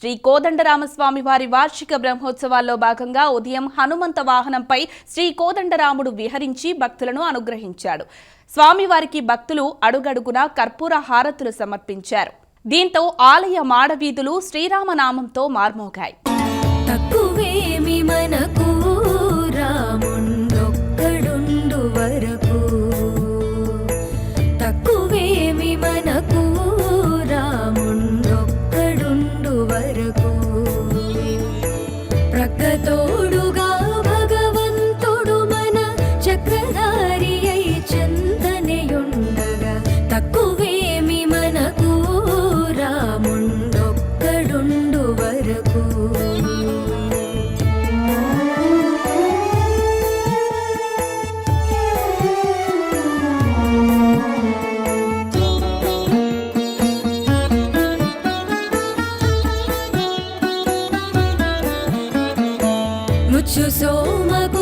శ్రీ కోదండరామస్వామి వారి వార్షిక బ్రహ్మోత్సవాల్లో భాగంగా ఉదయం హనుమంత వాహనంపై శ్రీ కోదండరాముడు విహరించి భక్తులను అనుగ్రహించాడు. స్వామివారికి భక్తులు అడుగడుగునా కర్పూర హారతులు సమర్పించారు. దీంతో ఆలయ మాడవీధులు శ్రీరామనామంతో మార్మోగాయి. తక్కువేమి మనకు రాముండొక్కడుండు వరకు. తక్కువేమి మన Muchos somos